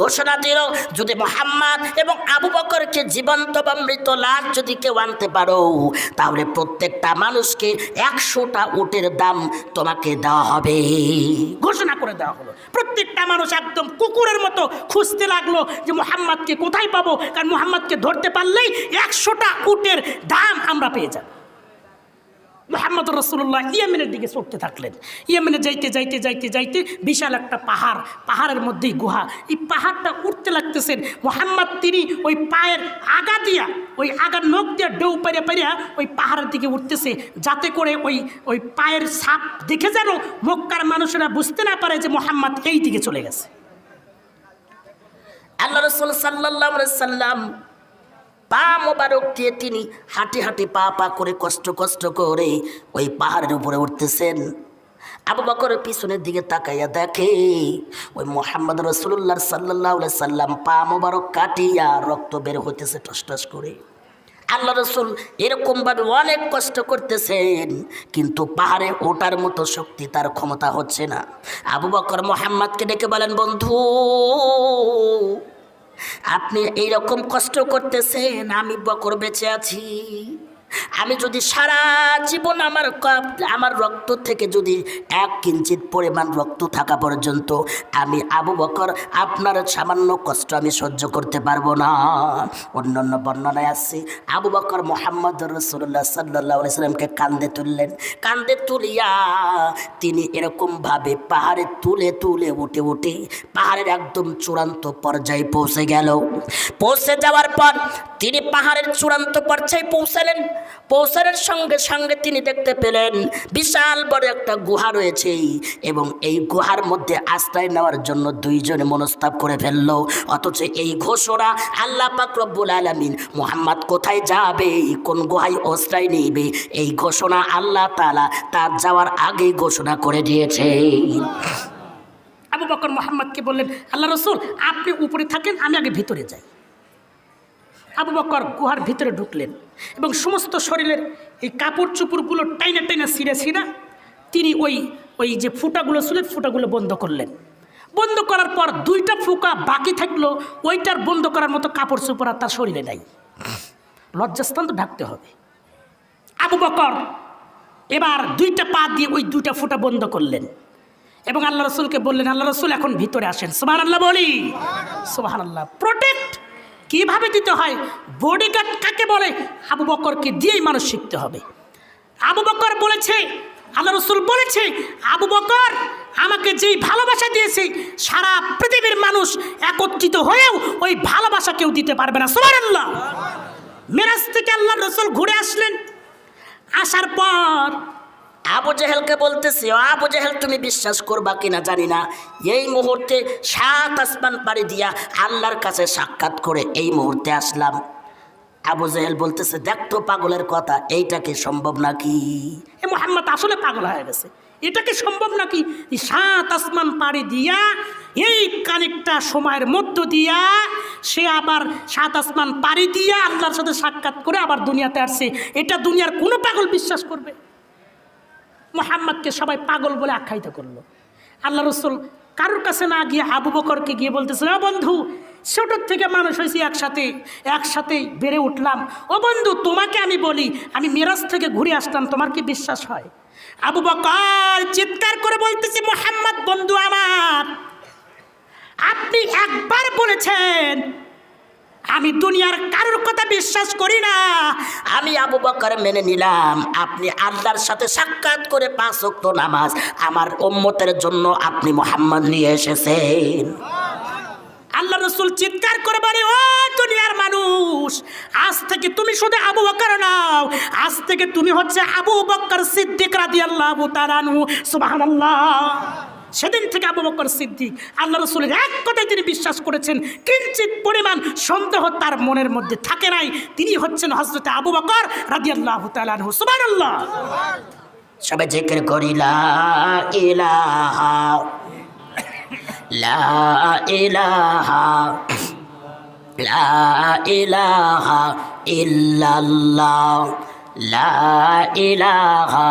ঘোষণা দিল, যদি মোহাম্মদ এবং আবু বকরকে জীবন্ত বা মৃত লাশ যদি কেউ আনতে পারো, তাহলে প্রত্যেকটা মানুষকে একশোটা উটের দাম তোমাকে দেওয়া হবে। ঘোষণা করে দেওয়া হলো। প্রত্যেকটা মানুষ একদম কুকুরের মতো খুঁজতে লাগল যে মোহাম্মদকে কোথায় পাবো, কারণ মোহাম্মদকে ধরতে পারলেই একশোটা উটের দাম আমরা পেয়ে যাব। মোহাম্মদ রসুল্লাহ ইয়েমেনের দিকে চড়তে থাকলেন। ইয়েমেনে যাইতে যাইতে যাইতে যাইতে বিশাল একটা পাহাড়, পাহাড়ের মধ্যেই গুহা। এই পাহাড়টা উঠতে লাগতেছেন মোহাম্মদ, তিনি ওই পায়ের আগা দিয়া, ওই আগার নখ দিয়া ডৌ পেরে পেরিয়া ওই পাহাড়ের দিকে উঠতেছে, যাতে করে ওই ওই পায়ের সাপ দেখে যেন মক্কার মানুষেরা বুঝতে না পারে যে মোহাম্মদ এই দিকে চলে গেছে। আল্লাহ রসুল সাল্লাহ সাল্লাম পা মোবারক দিয়ে তিনি হাঁটি হাঁটি পা পা করে কষ্ট কষ্ট করে ওই পাহাড়ের উপরে উঠতেছেন। আবু বকর পিছনের দিকে তাকাইয়া দেখে, ওই মোহাম্মদ রসুল্লাহ সাল্লাহ সাল্লাম পা মোবারক কাটিয়া রক্ত বের হইতেছে টস টস করে। আল্লাহ রসুল এরকমভাবে অনেক কষ্ট করতেছেন, কিন্তু পাহাড়ে ওঠার মতো শক্তি তার ক্ষমতা হচ্ছে না। আবু বকর মোহাম্মদকে ডেকে বলেন, বন্ধু আপনি এইরকম কষ্ট করতেছেন আমি বকর বেঁচে আছি। আমি যদি সারা জীবন আমার আমার রক্ত থেকে যদি এক কিঞ্চিত পরিমাণ রক্ত থাকা পর্যন্ত আমি আবু বকর, আপনার সামান্য কষ্ট আমি সহ্য করতে পারব না। অন্য অন্য বর্ণনায় আসছি আবু বকর মোহাম্মদ রসুল্লাহ সাল্লাহ সাল্লামকে কান্দে তুললেন। কান্দে তুলিয়া তিনি এরকমভাবে পাহাড়ে তুলে তুলে উঠে উঠে পাহাড়ের একদম চূড়ান্ত পর্যায়ে পৌঁছে গেল। পৌঁছে যাওয়ার পর তিনি পাহাড়ের চূড়ান্ত পর্যায়ে পৌঁছালেন। পৌঁছানোর সঙ্গে সঙ্গে তিনি দেখতে পেলেন বিশাল বড় একটা গুহা রয়েছে। এবং এই গুহার মধ্যে আশ্রয় নেওয়ার জন্য দুইজনে মনস্তাব করে ফেলল। অথচ এই ঘোষণা আল্লাহ পাক রব্বুল আলমিন, মোহাম্মদ কোথায় যাবে? কোন গুহায় আশ্রয় নেবে? এই ঘোষণা আল্লাহ তালা তার যাওয়ার আগেই ঘোষণা করে দিয়েছে আবু বকর মোহাম্মদকে বললেন, আল্লাহ রসুল, আপনি উপরে থাকেন, আমি আগে ভিতরে যাই। আবু বকর গুহার ভিতরে ঢুকলেন এবং সমস্ত শরীরের এই কাপড় চুপড়গুলো টাইনা টাইনা ছিঁড়ে ছিঁড়া তিনি ওই ওই যে ফুটাগুলো ছিল, ফুটাগুলো বন্ধ করলেন। বন্ধ করার পর দুইটা ফুকা বাকি থাকল, ওইটার বন্ধ করার মতো কাপড় চোপড় আর তার শরীরে নাই। লজ্জাস্থান তো ঢাকতে হবে। আবু বকর এবার দুইটা পা দিয়ে ওই দুইটা ফুটা বন্ধ করলেন এবং আল্লাহ রসুলকে বললেন, আল্লাহ রসুল এখন ভিতরে আসেন। সোহান আল্লাহ বলি। সোহান আল্লাহ প্রোটেক্ট কীভাবে দিতে হয়? বডিগার্ড কাকে বলে? আবু বকরকে দিয়েই মানুষ শিখতে হবে। আবু বকর বলেছে, আল্লাহ রসুল বলেছে, আবু বকর আমাকে যেই ভালোবাসা দিয়েছে, সারা পৃথিবীর মানুষ একত্রিত হয়েও ওই ভালোবাসা কেউ দিতে পারবে না। সোহান আল্লাহ মেরাজ থেকে আল্লাহ রসুল ঘুরে আসলেন। আসার পর আবু জেহেলকে বলতেছে, "ও আবু জেহেল, তুমি বিশ্বাস করবা কিনা জানি না। এই মুহূর্তে সাত আসমান পাড়ি দিয়া আল্লাহর কাছে সাক্ষাৎ করে এই মুহূর্তে আসলাম। আবু জেহেল বলতেছে, দেখ তো পাগলের কথা, এইটা কি সম্ভব নাকি? এ মোহাম্মদ, আসলে পাগল হয়ে গেছে। এটা কি সম্ভব নাকি? সাত আসমান পাড়ি দিয়া, এই কানেকটা সময়ের মধ্য দিয়া সে আবার সাত আসমান পাড়ি দিয়া আল্লাহর সাথে সাক্ষাৎ করে আবার দুনিয়াতে আসছে। এটা দুনিয়ার কোনো পাগল বিশ্বাস করবে? মোহাম্মদকে সবাই পাগল বলে আখ্যায়িত করল। আল্লাহ রসুল কারোর কাছে না গিয়ে আবু বকরকে গিয়ে বলতেছে ও বন্ধু, ছোটোর থেকে মানুষ হয়েছি একসাথে, একসাথেই বেড়ে উঠলাম। ও বন্ধু, তোমাকে আমি বলি, আমি মেরাজ থেকে ঘুরে আসলাম, তোমার কি বিশ্বাস হয়? আবু বকর চিৎকার করে বলতেছে, মোহাম্মদ, বন্ধু আমার, আপনি একবার বলেছেন আমি দুনিয়ার কারোর কথা বিশ্বাস করি না। আমি আবু বকর মেনে নিলাম। আপনি আল্লাহর সাথে সাক্ষাৎ করে পাঁচ ওয়াক্ত নামাজ আমার উম্মতের জন্য আপনি মোহাম্মদ নিয়ে এসেছেন। আল্লাহ রসুল চিৎকার করে বলে, ও দুনিয়ার মানুষ, আজ থেকে তুমি শুধু আবু বকর নাও। আজ থেকে তুমি হচ্ছে আবু বকর সিদ্দিক রাদিয়াল্লাহু তাআলা আনহু। সুবহানাল্লাহ। সেদিন থেকে আবু বকর সিদ্দিক আল্লাহ রসুলের এক কথায় তিনি বিশ্বাস করেছেন, কিঞ্চিত পরিমাণ সন্দেহ তার মনের মধ্যে থাকে নাই। তিনি হচ্ছেন হজরতে আবু বকর রাদিয়াল্লাহু তাআলা আনহু। সুবহানাল্লাহ। সবাই জিকির করি, লা ইলাহা লা ইলাহা লা ইলাহা ইল্লাল্লাহ, লা ইলাহা